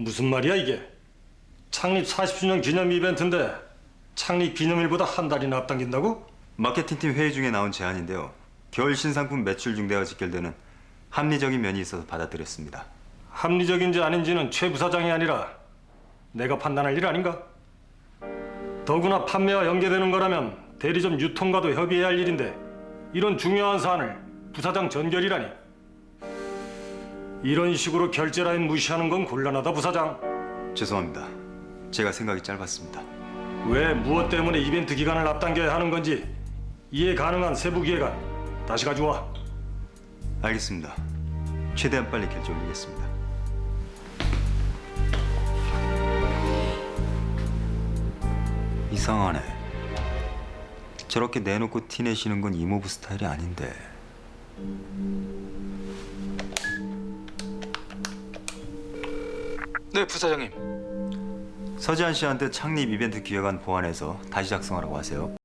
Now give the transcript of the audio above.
무슨 말이야 이게? 창립 40주년 기념 이벤트인데 창립 기념일보다 한 달이나 앞당긴다고? 마케팅팀 회의 중에 나온 제안인데요. 겨울 신상품 매출 중대와 직결되는 합리적인 면이 있어서 받아들였습니다. 합리적인지 아닌지는 최 부사장이 아니라 내가 판단할 일 아닌가? 더구나 판매와 연계되는 거라면 대리점 유통과도 협의해야 할 일인데 이런 중요한 사안을 부사장 전결이라니 이런 식으로 결제 라인 무시하는 건 곤란하다 부사장 죄송합니다. 제가 생각이 짧았습니다. 왜 무엇 때문에 이벤트 기간을 앞당겨야 하는 건지 이해 가능한 세부 기획안 다시 가져와 알겠습니다. 최대한 빨리 결제 올리겠습니다. 이상하네. 저렇게 내놓고 티 내시는 건 이모부 스타일이 아닌데. 네, 부사장님. 서지한 씨한테 창립 이벤트 기획안 보완해서 다시 작성하라고 하세요.